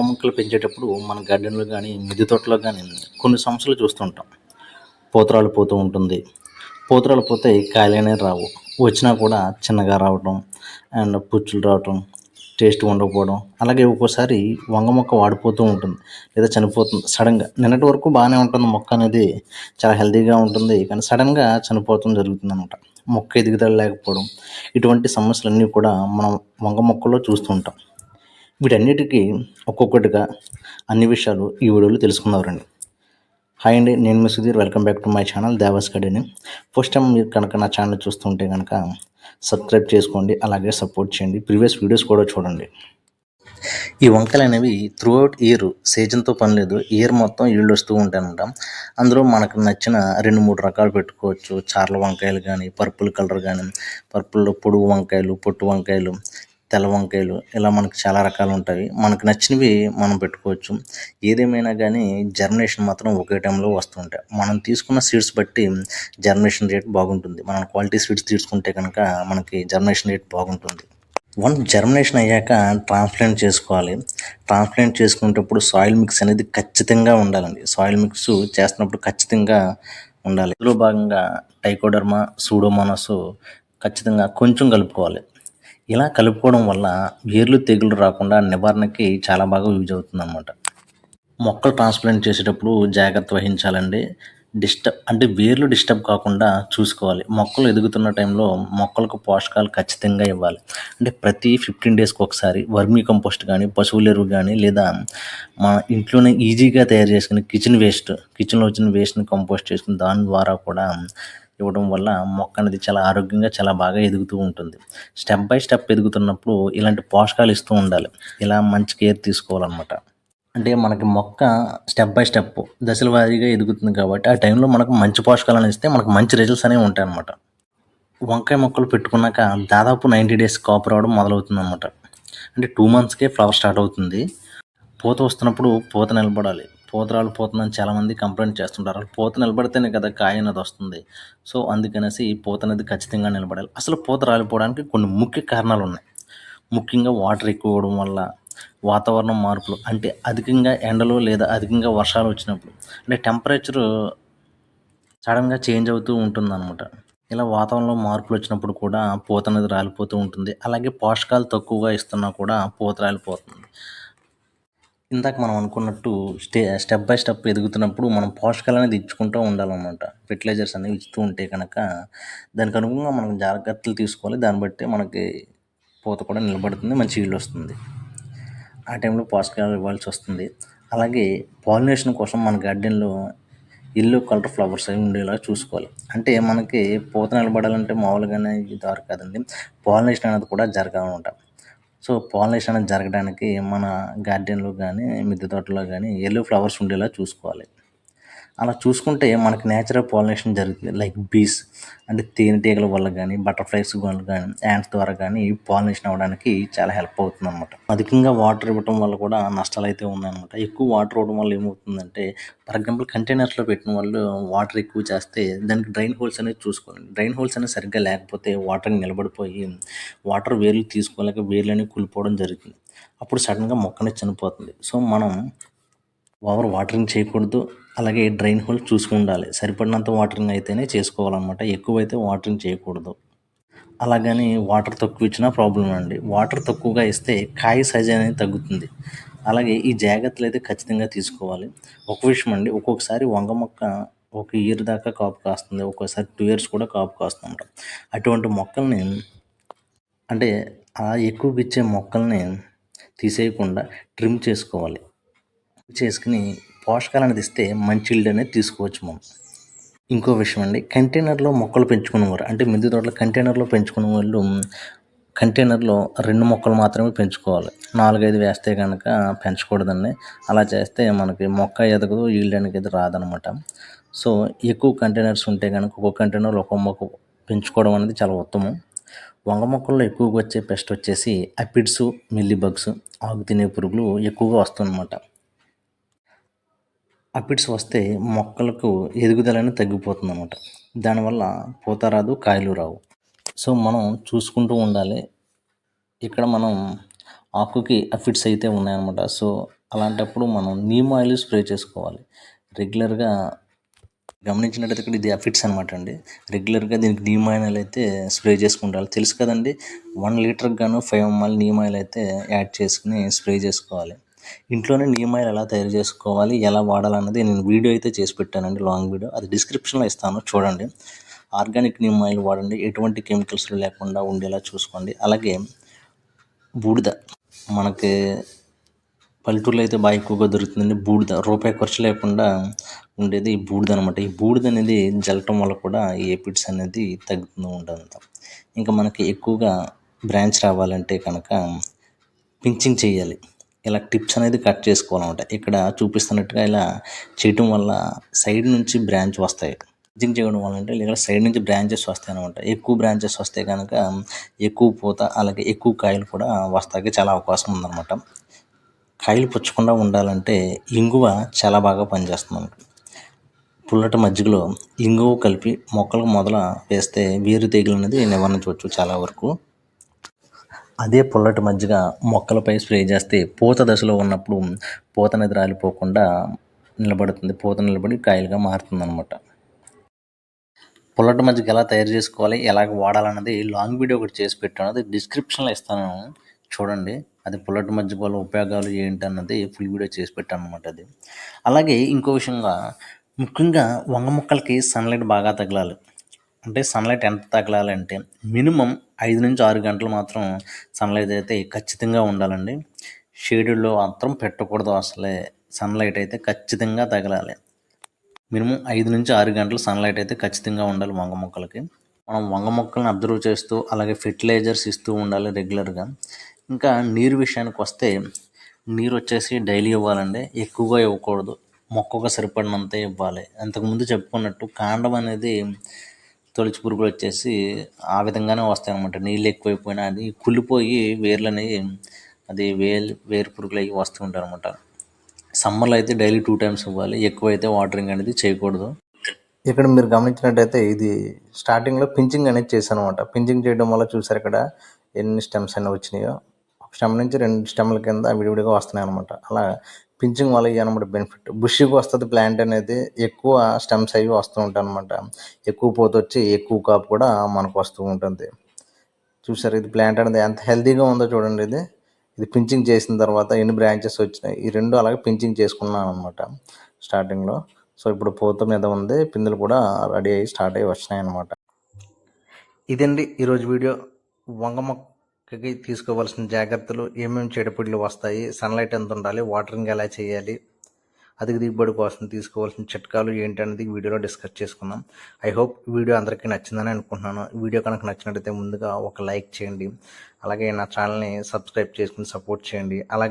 వంగ మొక్కలు పెంచేటప్పుడు మన గార్డెన్లో కానీ మిద్దె తోటలో కానీ కొన్ని సమస్యలు చూస్తుంటాం. పోతరాలు పోతూ ఉంటుంది. పోతరాలు పోతే కాయలనే రావు. వచ్చినా కూడా చిన్నగా రావటం అండ్ పుచ్చులు రావటం టేస్ట్ ఉండకపోవడం అలాగే ఒక్కోసారి వంగ మొక్క వాడిపోతూ ఉంటుంది. లేదా చనిపోతుంది. సడన్గా నిన్నటి వరకు బాగానే ఉంటుంది. మొక్క అనేది చాలా హెల్తీగా ఉంటుంది. కానీ సడన్గా చనిపోవడం జరుగుతుంది అనమాట మొక్క ఎదుగుదల లేకపోవడం ఇటువంటి సమస్యలన్నీ కూడా మనం వంగ మొక్కలో చూస్తూ ఉంటాం. వీటన్నిటికీ ఒక్కొక్కటిగా అన్ని విషయాలు ఈ వీడియోలో తెలుసుకుందామండి హాయ్ అండి నేను మీ Sudheer. Welcome back to my channel devas గడిని ఫస్ట్ టైం మీరు కనుక నా ఛానల్ చూస్తుంటే కనుక సబ్స్క్రైబ్ చేసుకోండి అలాగే సపోర్ట్ చేయండి. ప్రీవియస్ వీడియోస్ కూడా చూడండి. ఈ వంకాయలు అనేవి త్రూ అవుట్ ఇయర్ సీజన్తో పని లేదు ఇయర్ మొత్తం ఈళ్ళు వస్తూ ఉంటాయనమాట అందులో మనకు నచ్చిన రెండు మూడు రకాలు పెట్టుకోవచ్చు. చార్ల వంకాయలు కానీ పర్పుల్ కలర్ కానీ పర్పుల్లో పొడుగు వంకాయలు పొట్టు వంకాయలు తెల్ల వంకాయలు ఇలా మనకు చాలా రకాలు ఉంటాయి. మనకు నచ్చినవి మనం పెట్టుకోవచ్చు. ఏదేమైనా కానీ జర్మినేషన్ మాత్రం ఒకే టైంలో వస్తుంటాయి. మనం తీసుకున్న సీడ్స్ బట్టి జర్మినేషన్ రేట్ బాగుంటుంది. మనం క్వాలిటీ సీడ్స్ తీసుకుంటే కనుక మనకి జర్మినేషన్ రేట్ బాగుంటుంది. వన్ జర్మినేషన్ అయ్యాక ట్రాన్స్ప్లాంట్ చేసుకోవాలి. ట్రాన్స్ప్లాంట్ చేసుకునేటప్పుడు సాయిల్ మిక్స్ అనేది ఖచ్చితంగా ఉండాలండి. సాయిల్ మిక్స్ చేస్తున్నప్పుడు ఖచ్చితంగా ఉండాలి. ఇందులో భాగంగా టైకోడర్మా సూడోమోనాస్ ఖచ్చితంగా కొంచెం కలుపుకోవాలి. ఇలా కలుపుకోవడం వల్ల వేర్లు తెగులు రాకుండా నివారణకి చాలా బాగా యూజ్ అవుతుంది అన్నమాట మొక్కలు ట్రాన్స్ప్లాంట్ చేసేటప్పుడు జాగ్రత్త వహించాలండి. డిస్టర్బ్ అంటే వేర్లు డిస్టర్బ్ కాకుండా చూసుకోవాలి. మొక్కలు ఎదుగుతున్న టైంలో మొక్కలకు పోషకాలు ఖచ్చితంగా ఇవ్వాలి. అంటే ప్రతి ఫిఫ్టీన్ డేస్కి ఒకసారి వర్మీ కంపోస్ట్ కానీ పశువుల ఎరువు కానీ లేదా మన ఇంట్లోనే ఈజీగా తయారు చేసుకుని కిచెన్ వేస్ట్ కిచెన్లో వచ్చిన వేస్ట్ని కంపోస్ట్ చేసుకుని దాని ద్వారా కూడా ఇవ్వడం వల్ల మొక్క అనేది చాలా ఆరోగ్యంగా చాలా బాగా ఎదుగుతూ ఉంటుంది. స్టెప్ బై స్టెప్ ఎదుగుతున్నప్పుడు ఇలాంటి పోషకాలు ఇస్తూ ఉండాలి. ఇలా మంచి కేర్ తీసుకోవాలన్నమాట. అంటే మనకి మొక్క స్టెప్ బై స్టెప్ దశల వారీగా ఎదుగుతుంది కాబట్టి ఆ టైంలో మనకు మంచి పోషకాలను ఇస్తే మనకు మంచి రిజల్ట్స్ అనేవి ఉంటాయన్నమాట. వంకాయ మొక్కలు పెట్టుకున్నాక దాదాపు నైంటీ డేస్ కాపు రావడం మొదలవుతుంది అనమాట అంటే టూ మంత్స్కే ఫ్లవర్ స్టార్ట్ అవుతుంది. పూత వస్తున్నప్పుడు పూత నిలబడాలి. పూత రాలిపోతుందని చాలామంది కంప్లైంట్ చేస్తుంటారు. అసలు పూత నిలబడితేనే కదా కాయ అనేది వస్తుంది. సో అందుకనేసి పూత అనేది ఖచ్చితంగా నిలబడాలి. అసలు పూత రాలిపోవడానికి కొన్ని ముఖ్య కారణాలు ఉన్నాయి. ముఖ్యంగా వాటర్ ఎక్కువ ఇవ్వడం వల్ల వాతావరణం మార్పులు అంటే అధికంగా ఎండలు లేదా అధికంగా వర్షాలు వచ్చినప్పుడు అంటే టెంపరేచరు సడన్గా చేంజ్ అవుతూ ఉంటుంది అనమాట ఇలా వాతావరణంలో మార్పులు వచ్చినప్పుడు కూడా పూత అనేది రాలిపోతూ ఉంటుంది. అలాగే పోషకాలు తక్కువగా ఇస్తున్నా కూడా పూత రాలిపోతుంది. ఇందాక మనం అనుకున్నట్టు స్టే స్టెప్ బై స్టెప్ ఎదుగుతున్నప్పుడు మనం పోషకాలు అనేది ఇచ్చుకుంటూ ఉండాలన్నమాట. ఫెర్టిలైజర్స్ అనేవి ఇస్తూ ఉంటే కనుక దానికి అనుగుణంగా మనం జాగ్రత్తలు తీసుకోవాలి. దాన్ని బట్టి మనకి పూత కూడా నిలబడుతుంది మంచి ఇల్లు వస్తుంది. ఆ టైంలో పోషకాలు ఇవ్వాల్సి వస్తుంది. అలాగే పాలినేషన్ కోసం మన గార్డెన్లో ఎల్లో కలర్ ఫ్లవర్స్ అవి ఉండేలా చూసుకోవాలి. అంటే మనకి పూత నిలబడాలంటే మామూలుగానే ఇది దారి కాదండి. పాలినేషన్ అనేది కూడా జరగాలన్నమాట. సో పాలినేషన్ అనేది జరగడానికి మన గార్డెన్లో కానీ మిద్దె తోటలో కానీ ఎల్లో ఫ్లవర్స్ ఉండేలా చూసుకోవాలి. అలా చూసుకుంటే మనకి నేచురల్ పాలినేషన్ జరుగుతుంది. లైక్ బీస్ అంటే తేనెటీగల వల్ల కానీ బటర్ఫ్లైస్ వల్ల కానీ యాంట్స్ ద్వారా కానీ పాలినేషన్ అవ్వడానికి చాలా హెల్ప్ అవుతుంది అనమాట అధికంగా వాటర్ ఇవ్వడం వల్ల కూడా నష్టాలు అయితే ఉన్నాయన్నమాట. ఎక్కువ వాటర్ ఇవ్వడం వల్ల ఏమవుతుందంటే ఫర్ ఎగ్జాంపుల్ కంటైనర్స్లో పెట్టిన వాళ్ళు వాటర్ ఎక్కువ చేస్తే దానికి డ్రైన్ హోల్స్ అనేది చూసుకోవాలి. డ్రైన్ హోల్స్ అనేది సరిగ్గా లేకపోతే వాటర్ నిలబడిపోయి వాటర్ వేర్లు తీసుకోలేక వేర్లు అనేవి కూలిపోవడం జరుగుతుంది. అప్పుడు సడన్గా మొక్కనే చనిపోతుంది. సో మనం ఓవర్ వాటరింగ్ చేయకూడదు. అలాగే డ్రైన్ హోల్ చూసుకుండాలి. సరిపడినంత వాటరింగ్ అయితేనే చేసుకోవాలన్నమాట. ఎక్కువైతే వాటరింగ్ చేయకూడదు. అలాగని వాటర్ తక్కువ ఇచ్చినా ప్రాబ్లం అండి. వాటర్ తక్కువగా ఇస్తే కాయ సైజ్ అనేది తగ్గుతుంది. అలాగే ఈ జాగ్రత్తలు అయితే ఖచ్చితంగా తీసుకోవాలి. ఒక విషయం అండి. ఒక్కొక్కసారి వంగ మొక్క ఒక ఇయర్ దాకా కాపు కాస్తుంది. ఒక్కోసారి టూ ఇయర్స్ కూడా కాపు కాస్తుంది అటువంటి మొక్కల్ని అంటే ఆ ఎక్కువ ఇచ్చే మొక్కల్ని తీసేయకుండా ట్రిమ్ చేసుకోవాలి. చేసుకుని పోషకాలు అనేది ఇస్తే మంచి ఇల్లు అనేది తీసుకోవచ్చు మనం ఇంకో విషయం అండి కంటైనర్లో మొక్కలు పెంచుకునేవారు అంటే మిద్దె తోటలో కంటైనర్లో పెంచుకునే వాళ్ళు కంటైనర్లో రెండు మొక్కలు మాత్రమే పెంచుకోవాలి. నాలుగైదు వేస్తే కనుక పెంచకూడదండి. అలా చేస్తే మనకి మొక్క ఎదగదు ఈల్డ్ అనేది రాదనమాట. సో ఎక్కువ కంటైనర్స్ ఉంటే కనుక ఒక్కొక్క కంటైనర్లో ఒక్కొక్క మొక్క పెంచుకోవడం అనేది చాలా ఉత్తమం. వంగ మొక్కల్లో ఎక్కువగా వచ్చే పెస్ట్ వచ్చేసి అపిడ్స్ మిల్లీ బగ్స్ ఆకు తినే పురుగులు ఎక్కువగా వస్తుందన్నమాట అపిడ్స్ వస్తే మొక్కలకు ఎదుగుదలనే తగ్గిపోతుంది అనమాట దానివల్ల పూత రాదు కాయలు రావు. సో మనం చూసుకుంటూ ఉండాలి. ఇక్కడ మనం ఆకుకి అఫిడ్స్ అయితే ఉన్నాయన్నమాట. సో అలాంటప్పుడు మనం నీమ్ ఆయిల్ స్ప్రే చేసుకోవాలి. రెగ్యులర్గా గమనించినట్టయితే ఇక్కడ ఇది అఫిట్స్ అనమాట అండి. రెగ్యులర్గా దీనికి నీమ్ ఆయిల్ అయితే స్ప్రే చేసుకుంటారు. తెలుసు కదండి వన్ లీటర్కి గాను ఫైవ్ ఎంఎల్ నీమ్ ఆయిల్ అయితే యాడ్ చేసుకుని స్ప్రే చేసుకోవాలి. ఇంట్లోనే నీమ్ ఆయిల్ ఎలా తయారు చేసుకోవాలి ఎలా వాడాలన్నది నేను వీడియో అయితే చేసి పెట్టానండి లాంగ్ వీడియో అది డిస్క్రిప్షన్లో ఇస్తాను చూడండి. ఆర్గానిక్ నీమ్ ఆయిల్ వాడండి ఎటువంటి కెమికల్స్ లేకుండా ఉండేలా చూసుకోండి. అలాగే బూడిద మనకి పల్లెటూరులో అయితే బాగా ఎక్కువగా దొరుకుతుందండి బూడిద. రూపాయి ఖర్చు లేకుండా ఉండేది ఈ బూడిద అనమాట ఈ బూడిద అనేది జల్లటం వల్ల కూడా ఈ ఎపిడ్స్ అనేది తగ్గుతూ ఉంటుంది ఇంకా మనకి ఎక్కువగా బ్రాంచ్ రావాలంటే కనుక పించింగ్ చేయాలి. ఇలా టిప్స్ అనేది కట్ చేసుకోవాలన్నమాట. ఇక్కడ చూపిస్తున్నట్టుగా ఇలా చేయటం వల్ల సైడ్ నుంచి బ్రాంచ్ వస్తాయి. పించింగ్ చేయడం వల్ల అంటే ఇక్కడ సైడ్ నుంచి బ్రాంచెస్ వస్తాయి అనమాట ఎక్కువ బ్రాంచెస్ వస్తే కనుక ఎక్కువ పూత అలాగే ఎక్కువ కాయలు కూడా వస్తాయి చాలా అవకాశం ఉందన్నమాట. కాయలు పుచ్చకుండా ఉండాలంటే ఇంగువ చాలా బాగా పనిచేస్తుంది పుల్లట మజ్జిగలో ఇంగువ కలిపి మొక్కలకు మొదల వేస్తే వేరు తెగులు అనేది నివారించవచ్చు చాలా వరకు. అదే పుల్లటి మజ్జిగ మొక్కలపై స్ప్రే చేస్తే పూత దశలో ఉన్నప్పుడు పూత అనేది రాలిపోకుండా నిలబడుతుంది. పూత నిలబడి కాయలుగా మారుతుంది అనమాట పుల్లటి మజ్జిగ ఎలా తయారు చేసుకోవాలి ఎలాగ వాడాలన్నది లాంగ్ వీడియో ఒకటి చేసి పెట్టాను. అది డిస్క్రిప్షన్లో ఇస్తాను. చూడండి. అది పుల్లటి మజ్జిగ వల్ల ఉపయోగాలు ఏంటి అన్నది ఫుల్ వీడియో చేసి పెట్టాను అనమాట అది. అలాగే ఇంకో విషయంగా ముఖ్యంగా వంగ మొక్కలకి సన్లైట్ బాగా తగలాలి. అంటే సన్లైట్ ఎంత తగలాలంటే మినిమం ఐదు నుంచి ఆరు గంటలు మాత్రం సన్లైట్ అయితే ఖచ్చితంగా ఉండాలండి. షేడుల్లో మాత్రం పెట్టకూడదు అసలే. సన్లైట్ అయితే ఖచ్చితంగా తగలాలి. మినిమం ఐదు నుంచి ఆరు గంటలు సన్లైట్ అయితే ఖచ్చితంగా ఉండాలి వంగ మొక్కలకి. మనం వంగ మొక్కలను అబ్జర్వ్ చేస్తూ అలాగే ఫెర్టిలైజర్స్ ఇస్తూ ఉండాలి రెగ్యులర్గా ఇంకా నీరు విషయానికి వస్తే నీరు వచ్చేసి డైలీ ఇవ్వాలండి. ఎక్కువగా ఇవ్వకూడదు. మొక్కకు సరిపడినంతే ఇవ్వాలి. అంతకుముందు చెప్పుకున్నట్టు కాండం అనేది తొలిచి పురుగులు వచ్చేసి ఆ విధంగానే వస్తాయి అనమాట నీళ్ళు ఎక్కువైపోయినా అది కుళ్ళిపోయి వేర్లు అనేవి అది వేలు వేరు పురుగులు అవి వస్తూ ఉంటాయి అనమాట సమ్మర్లో అయితే డైలీ టూ టైమ్స్ ఇవ్వాలి. ఎక్కువైతే వాటరింగ్ అనేది చేయకూడదు. ఇక్కడ మీరు గమనించినట్టయితే ఇది స్టార్టింగ్లో పించింగ్ అనేది చేశాను అనమాట పించింగ్ చేయడం వల్ల చూసారు ఇక్కడ ఎన్ని స్టెమ్స్ అనేవి వచ్చినాయో. ఒక స్టెమ్ నుంచి రెండు స్టెమ్ల కింద విడివిడిగా వస్తున్నాయి అనమాట అలా పింఛింగ్ వల్ల అనమాట బెనిఫిట్ బుషికి వస్తుంది ప్లాంట్ అనేది ఎక్కువ స్టెమ్స్ అవి వస్తూ ఉంటాయి అనమాట ఎక్కువ పోత వచ్చి ఎక్కువ కాపు కూడా మనకు వస్తూ ఉంటుంది. చూసారు ఇది ప్లాంట్ అనేది ఎంత హెల్తీగా ఉందో చూడండి ఇది. ఇది పించింగ్ చేసిన తర్వాత ఎన్ని బ్రాంచెస్ వచ్చినాయి. ఈ రెండు అలాగే పించింగ్ చేసుకున్నాను అనమాట స్టార్టింగ్లో సో ఇప్పుడు పూత మీద ఉంది. పిందులు కూడా రెడీ అయ్యి స్టార్ట్ అయ్యి వచ్చినాయి అనమాట ఇదండి ఈరోజు వీడియో. వంగ మొక్కకి తీసుకోవాల్సిన జాగ్రత్తలు ఏమేమి చెడుపుడులు వస్తాయి సన్లైట్ ఎంత ఉండాలి వాటరింగ్ ఎలా చేయాలి అధిక దిగుబడి కోసం తీసుకోవాల్సిన చిట్కాలు ఏంటి అనేది వీడియోలో డిస్కస్ చేసుకుందాం. ఐ హోప్ వీడియో అందరికీ నచ్చిందని అనుకుంటున్నాను. వీడియో కనుక నచ్చినట్టయితే ముందుగా ఒక లైక్ చేయండి. అలాగే నా ఛానల్ని సబ్స్క్రైబ్ చేసుకుని సపోర్ట్ చేయండి. అలాగే